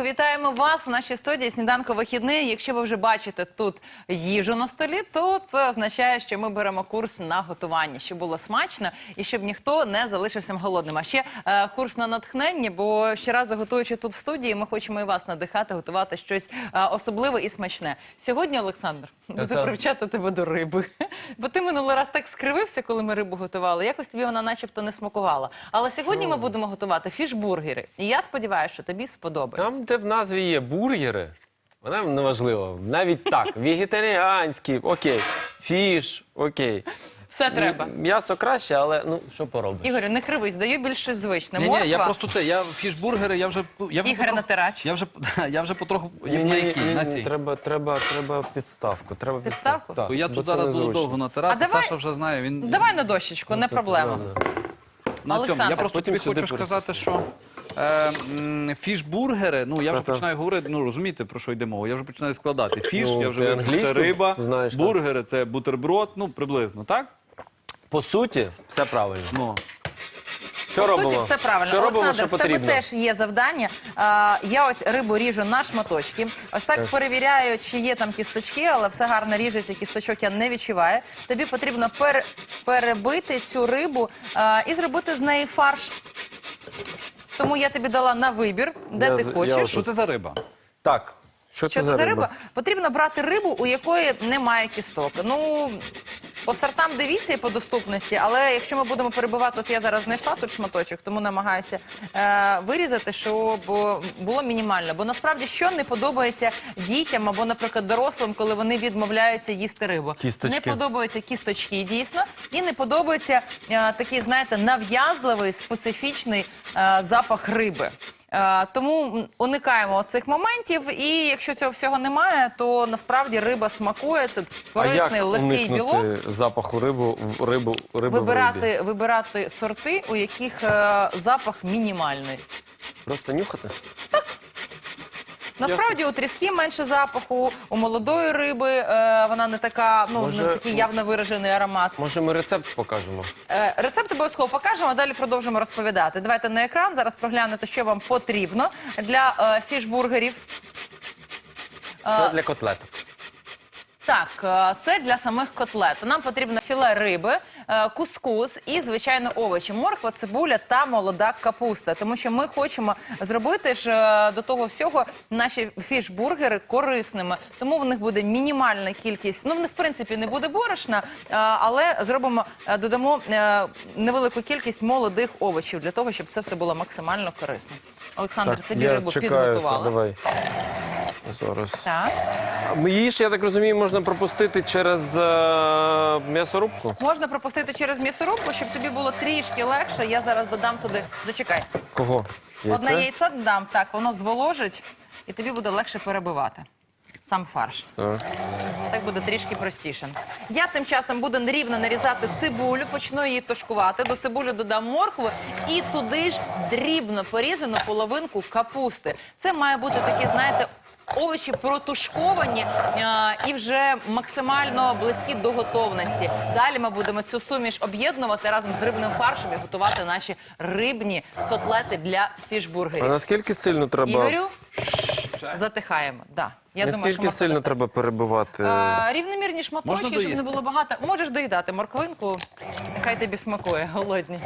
Ранку, вітаємо вас в нашій студії сніданку вихідний. Якщо ви вже бачите тут їжу на столі, то це означає, що ми беремо курс на готування, щоб було смачно і щоб ніхто не залишився голодним. А ще е, курс на натхнення, бо щоразу готуючи тут в студії, ми хочемо і вас надихати, готувати щось е, особливе і смачне. Сьогодні, Олександр, буду привчати тебе до риби. Бо ти минулий раз так скривився, коли ми рибу готували. Якось тобі вона начебто не смакувала. Але сьогодні ми будемо готувати фішбургери. І я сподіваюся, що тобі сподобається. Там, де в назві є бургери, вона не важлива. Навіть так, вегетаріанські, окей, фіш, окей. Все треба. М- М'ясо краще, але ну що поробиш? Ігорю, не кривись, даю більш щось звичне. Ні, ні, я просто це, я фішбургери, я вже я вже Ігор потроху- Натирач. Я вже я вже потроху Ні, на ні, якій, ні, на ні, цій. треба, треба, треба підставку. Треба Підставку? Так, Я бо тут це зараз буду незручно. довго натирати. А давай- Саша вже знає. Він Давай на дощечку, не проблема. ладно. на цьому. Олександр, Я просто потім тобі сюди хочу сказати, що е, м, фішбургери, ну я вже Та-та. починаю говорити, ну розумієте, про що йде мова. Я вже починаю складати. Фіш, Ну, я вже ти вивчив, це англійську риба, знаєш, так. бургери це бутерброд, ну приблизно, так? По суті, все правильно. Ну. Що По робимо? суті, все правильно. Що робимо, Олександр, що в тебе потрібно? теж є завдання. А, я ось рибу ріжу на шматочки. Ось так перевіряю, чи є там кісточки, але все гарно ріжеться, кісточок я не відчуваю. Тобі потрібно пер, перебити цю рибу а, і зробити з неї фарш. Тому я тобі дала на вибір, де Я ти з- я хочеш. Що це за риба? Так, що це Що за це за риба? риба? Потрібно брати рибу, у якої немає кісток. Ну, по сортам дивіться і по доступності, але якщо ми будемо перебивати, от я зараз знайшла тут шматочок, тому намагаюся е, вирізати, щоб було мінімально. Бо насправді що не подобається дітям або, наприклад, дорослим, коли вони відмовляються їсти рибу. Кісточки. Не подобаються кісточки, дійсно, і не подобається е, такий, знаєте, нав'язливий специфічний е, запах риби. Е, Тому уникаємо цих моментів, і якщо цього всього немає, то насправді риба смакує. Це корисний легкий білок. уникнути запаху рибу, в- рибу, риби в рибі? Вибирати, вибирати сорти, у яких е, запах мінімальний. Просто нюхати? Насправді у тріски менше запаху, у молодої риби е, вона не така, ну Може, не такий явно виражений аромат. Може, ми рецепт покажемо? Е, Рецепт обов'язково покажемо, а далі продовжимо розповідати. Давайте на екран зараз проглянете, що вам потрібно для е, фішбургерів. Це для котлеток. Так, е, це для самих котлет. Нам потрібно філе риби, кускус і, звичайно, овочі. Морква, цибуля та молода капуста. Тому що ми хочемо зробити ж е, до того всього наші фішбургери корисними. Тому в них буде мінімальна кількість. Ну, в них в принципі не буде борошна, е, але зробимо, е, додамо е, невелику кількість молодих овочів для того, щоб це все було максимально корисно. Олександр, тобі я рибу чекаю, підготували. Давай. Зараз. Так. Її ж, я так розумію, можна пропустити через е, м'ясорубку. Можна пропустити через м'ясорубку, щоб тобі було трішки легше. Я зараз додам туди. Зачекай. Кого? Одне яйце додам, так, воно зволожить, і тобі буде легше перебивати. Сам фарш. Так. Так буде трішки простіше. Я тим часом буду рівно нарізати цибулю, почну її тушкувати. До цибулі додам моркву і туди ж дрібно порізану половинку капусти. Це має бути такі, знаєте, овочі протушковані а, і вже максимально близькі до готовності. Далі ми будемо цю суміш об'єднувати разом з рибним фаршем і готувати наші рибні котлети для А фішбургерів. наскільки сильно треба? Ігорю, затихаємо. Да. Я думаю, наскільки що сильно треба перебивати? А, рівномірні шматочки, щоб не було багато. Можеш доїдати морквинку, нехай тобі смакує, голодні.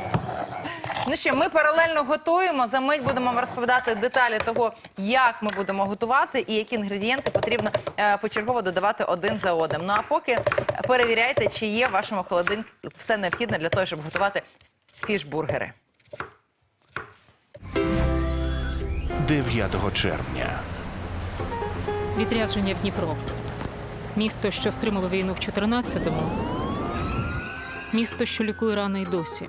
Ну що, ми паралельно готуємо. За мить будемо вам розповідати деталі того, як ми будемо готувати і які інгредієнти потрібно е, почергово додавати один за одним. Ну а поки перевіряйте, чи є в вашому холодильнику все необхідне для того, щоб готувати фішбургери. 9 червня. Відрядження в Дніпро. Місто, що стримало війну в 14-му. Місто, що лікує рани й досі.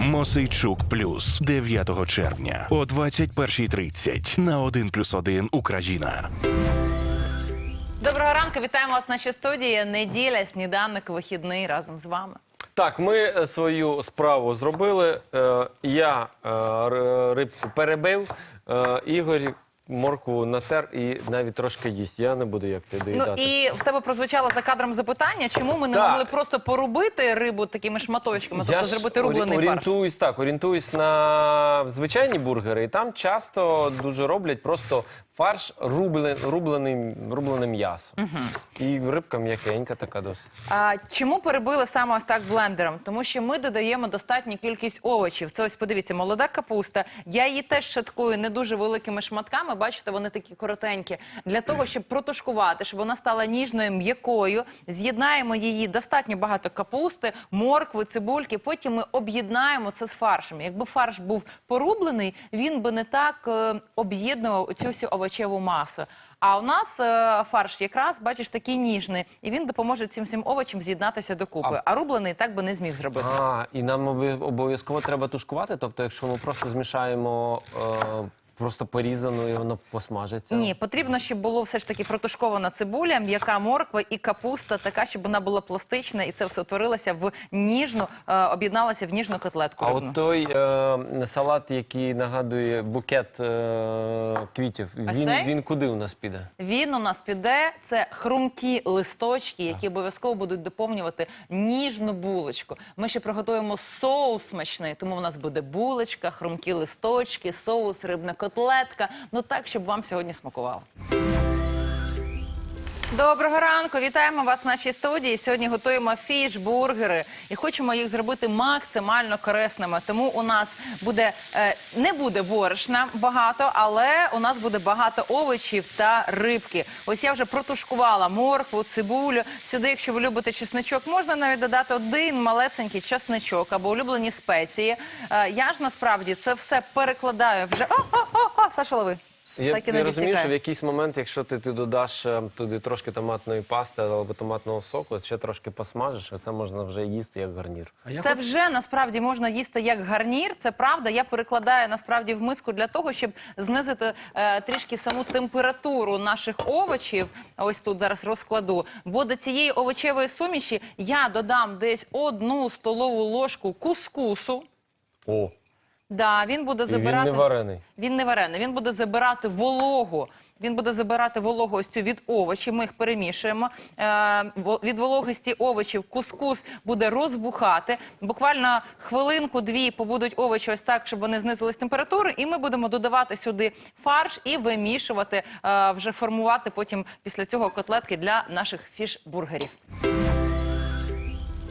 Мосейчук плюс 9 червня о 21.30 на 1+,1 Україна. Доброго ранку, вітаємо вас в нашій студії. Неділя, сніданок, вихідний разом з вами. Так, ми е, свою справу зробили. Е, Я е, рибку перебив, е, Ігор моркву натер і навіть трошки їсть. Я не буду як ти Ну і в тебе прозвучало за кадром запитання, чому ми не Так. могли просто порубити рибу такими шматочками, тобто ж зробити орі- рублений фарш. орієнтуюсь так, орієнтуюсь на звичайні бургери, і там часто дуже роблять просто фарш рублен, рубленим, рублене м'ясо. І рибка м'якенька така досить. А, чому перебили саме ось так блендером? Тому що ми додаємо достатню кількість овочів. Це ось подивіться, молода капуста. Я її теж шаткую не дуже великими шматками. Бачите, вони такі коротенькі. Для того, щоб протушкувати, щоб вона стала ніжною, м'якою. З'єднаємо її достатньо багато капусти, моркви, цибульки. Потім ми об'єднаємо це з фаршем. Якби фарш був порублений, він би не так е, об'єднував цю всю овочеву масу. А у нас е, фарш якраз, бачиш, такий ніжний, і він допоможе цим всім овочам з'єднатися докупи. А, рублений так би не зміг зробити. А, і нам оби- обов'язково треба тушкувати. Тобто, якщо ми просто змішаємо е, просто порізану і воно посмажиться. Ні, потрібно, щоб було все ж таки протушкована цибуля, м'яка морква і капуста, така, щоб вона була пластична, і це все утворилося в ніжну, е, об'єдналося в ніжну котлетку. А рибну. от той е, салат, який нагадує букет е, квітів, Ось він, цей? він куди у нас піде? Він у нас піде. Це хрумкі листочки, які обов'язково будуть доповнювати ніжну булочку. Ми ще приготуємо соус смачний, тому у нас буде булочка, хрумкі листочки, соус, рибна котлетка. Ну так, щоб вам сьогодні смакувало. Доброго ранку, вітаємо вас в нашій студії. Сьогодні готуємо фіш-бургери і хочемо їх зробити максимально корисними. Тому у нас буде е, не буде борошна багато, але у нас буде багато овочів та рибки. Ось я вже протушкувала моркву, цибулю. Сюди, якщо ви любите чесничок, можна навіть додати один малесенький чесничок або улюблені спеції. Е, я ж насправді це все перекладаю вже. О, о, о, о, Саша, лови. Я, Так і я не розумію, що в якийсь момент, якщо ти, ти додаш е, туди трошки томатної пасти або томатного соку, ще трошки посмажиш, і це можна вже їсти як гарнір. Це вже насправді можна їсти як гарнір. Це правда. Я перекладаю насправді в миску для того, щоб знизити е, трішки саму температуру наших овочів. Ось тут зараз розкладу. Бо до цієї овочевої суміші я додам десь одну столову ложку кускусу. О, Да, він буде і він не варений. Він не варений, він буде забирати вологу. Він буде забирати вологу ось цю від овочів. Ми їх перемішуємо. Е, від вологості овочів кускус буде розбухати. Буквально хвилинку-дві побудуть овочі ось так, щоб вони знизились температури. І ми будемо додавати сюди фарш і вимішувати, е, вже формувати потім після цього котлетки для наших фіш-бургерів.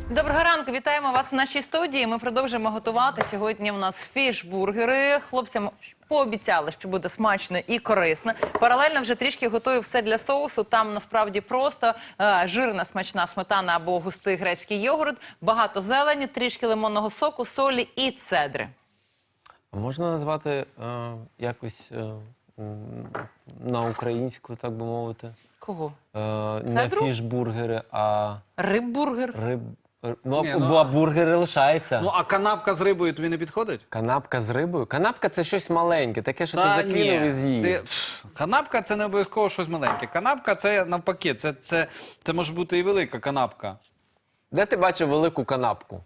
Доброго ранку, вітаємо вас в нашій студії. Ми продовжуємо готувати. Сьогодні у нас фіш-бургери. Хлопцям пообіцяли, що буде смачно і корисно. Паралельно вже трішки готую все для соусу. Там насправді просто е, жирна смачна сметана або густий грецький йогурт, багато зелені, трішки лимонного соку, солі і цедри. А можна назвати е, якось е, м, на українську, так би мовити? Кого? Е, не Цедру? фіш-бургери, а Риб-бургер. риб. Ну, Ні, а, ну, бо а- бургери лишаються. Ну, а канапка з рибою тобі не підходить? Канапка з рибою. Канапка це щось маленьке, таке, що ти закинув і з'їв. Ти- пф, Канапка це не обов'язково щось маленьке. Канапка це навпаки, це, це, це може бути і велика канапка. Де ти бачив велику канапку?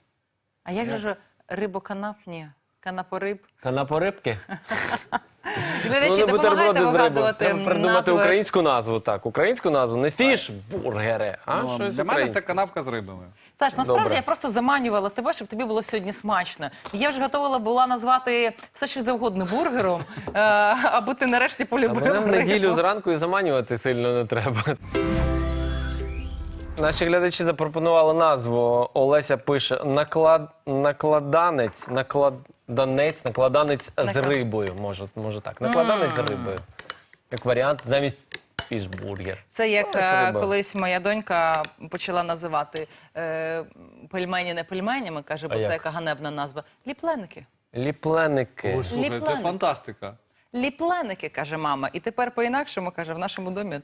А як же ж рибоканап? Ні, канапориб. Канапорибки? Глядачі, Ну, допомагайте вигадувати придумати назви. українську назву. Так, українську назву, не фіш-бургери, а Ну, щось для мене це канавка з рибами. Саш, насправді Добре. я просто заманювала тебе, щоб тобі було сьогодні смачно. Я вже готова була назвати все, що завгодно бургером, е, аби ти нарешті полюбив мене в неділю зранку і заманювати сильно не треба. Наші глядачі запропонували назву. Олеся пише наклад, накладанець, накладанець, накладанець з Наклад- рибою. Може, може так. Накладанець з рибою. Як варіант, замість фішбургер. Це як це е, риба. колись моя донька почала називати е, пельмені не пельменями, каже, бо А це як? яка ганебна назва. Ліпленики. Ліпленики. Ой, слухай, це фантастика. Ліпленики, каже мама. І тепер по-інакшому каже, в нашому домі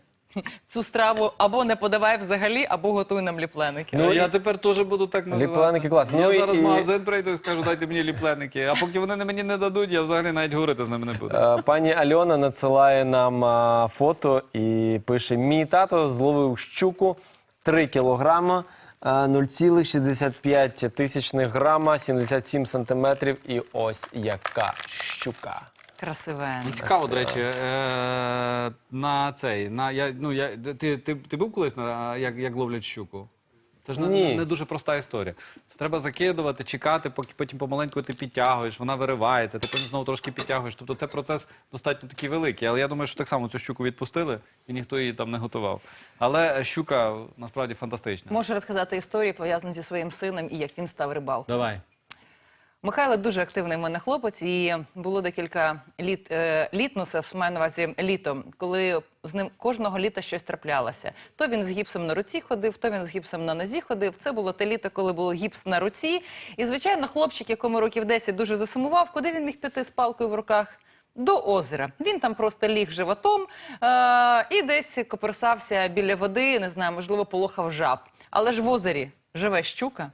цю страву або не подавай взагалі, або готуй нам ліпленики. Ну, Ну, я і- тепер теж буду так називати. Ліпленики класні. Я Ну, і- зараз в і- магазин прийду і скажу, дайте мені ліпленики. А поки вони мені не дадуть, я взагалі навіть говорити з ними не буду. Е, Пані Альона надсилає нам а, фото і пише: мій тато зловив щуку 3 кілограма. а, 0,65 тисячних грама, 77 сантиметрів. І ось яка щука. Красиве. Ну, Цікаво, до речі, е, на цей, на, я, ну, я, ти, ти, ти був колись на як, як ловлять щуку? Це ж не, Ні. не, не дуже проста історія. Це треба закидувати, чекати, поки потім помаленьку ти підтягуєш, вона виривається, ти потім знову трошки підтягуєш. Тобто це процес достатньо такий великий. Але я думаю, що так само цю щуку відпустили і ніхто її там не готував. Але щука насправді фантастична. Можу розказати історію, пов'язану зі своїм сином і як він став рибалкою. Давай. Михайло дуже активний в мене хлопець, і було декілька літ е, літнусів, маю на увазі літо, коли з ним кожного літа щось траплялося. То він з гіпсом на руці ходив, то він з гіпсом на нозі ходив. Це було те літо, коли було гіпс на руці. І звичайно, хлопчик, якому років 10, дуже засумував, куди він міг піти з палкою в руках. До озера. Він там просто ліг животом е- і десь коперсався біля води, не знаю, можливо, полохав жаб. Але ж в озері живе щука.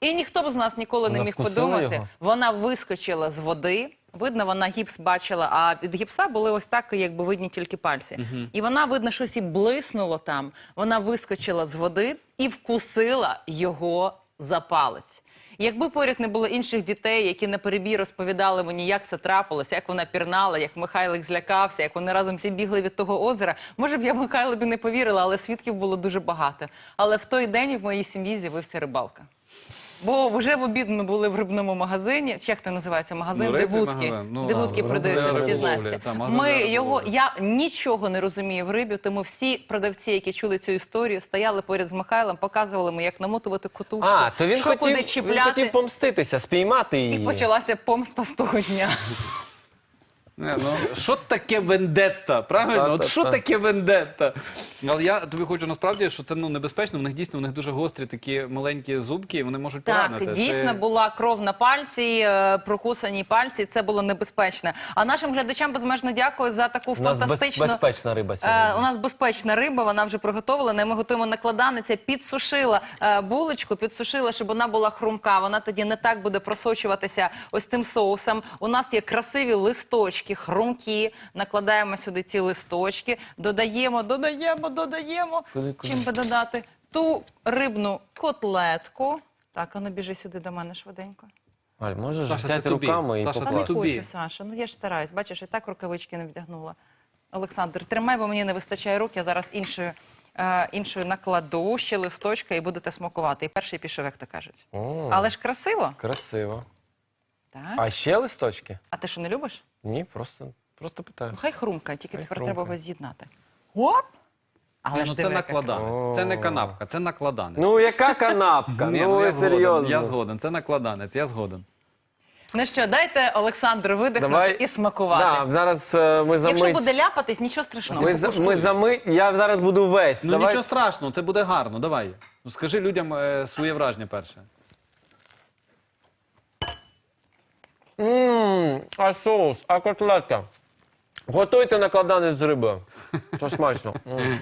І ніхто б з нас ніколи не міг подумати. його? Вона вискочила з води. Видно, вона гіпс бачила, а від гіпса були ось так, якби видні тільки пальці. І вона, видно, щось і блиснуло там. Вона вискочила з води і вкусила його за палець. Якби поряд не було інших дітей, які на перебій розповідали мені, як це трапилося, як вона пірнала, як Михайлик злякався, як вони разом всі бігли від того озера, може б я Михайлові не повірила, але свідків було дуже багато. Але в той день в моїй сім'ї з'явився рибалка. Бо вже в обід ми були в рибному магазині. Чи як це називається магазин, Ну, де рибний вудки, магазин. Ну, де да, вудки рибна продаються всі риболовля. знасті. Та, магазин Ми його я нічого не розумію в рибі, тому всі продавці, які чули цю історію, стояли поряд з Михайлом, показували ми, як намотувати котушку, А, то він що куди хотів, він чіпляти. хотів помститися, спіймати її. І почалася помста з того дня. Не, ну, що таке вендетта? Правильно? От що таке вендетта? Але я тобі хочу насправді, що це ну, небезпечно. В них дійсно в них дуже гострі такі маленькі зубки, і вони можуть поранити. Так, дійсно Це- була кров на пальці, е, прокусані пальці. Це було небезпечно. А нашим глядачам безмежно дякую за таку У нас без- фантастичну. безпечна риба Е, у нас безпечна риба, вона вже приготовлена. і Ми готуємо накладаниця. Підсушила е, булочку, підсушила, щоб вона була хрумка. Вона тоді не так буде просочуватися ось тим соусом. У нас є красиві листочки, хрумкі. Накладаємо сюди ці листочки, додаємо, додаємо, додаємо. Куди, куди? Чим би додати? Ту рибну котлетку. Так, а ну біжи сюди до мене швиденько. Аль, можеш Саша, це взяти тобі. руками і Саша, Та не покласти. тобі. хочу, Саша. Ну я ж стараюсь. Бачиш, і так рукавички не вдягнула. Олександр, тримай, бо мені не вистачає рук. Я зараз іншою, е, іншою накладу ще листочка і будете смакувати. І перший пішов, як то кажуть. О, Але ж красиво. Красиво. Так. А ще листочки? А ти що не любиш? Ні, просто, просто питаю. Ну, хай хрумка, тільки Хай тепер хрумка. треба його з'єднати. Оп! Але ж ну, це диви, яка краса. накладанець. Це не канапка, це накладанець. Ну, яка канапка? Ні, ну, ви я згоден, серйозно. Я згоден, це накладанець, я згоден. Ну що, дайте Олександру видихнути Давай. і смакувати. Да, зараз е, ми за Якщо мить... буде ляпатись, нічого страшного. Ми за, ми за мить... Я зараз буду весь. Ну Давай. нічого страшного, це буде гарно. Давай. Ну, скажи людям е, своє враження перше. Ммм, а соус, а котлетка. Готуйте накладанець з риби. Це смачно. М.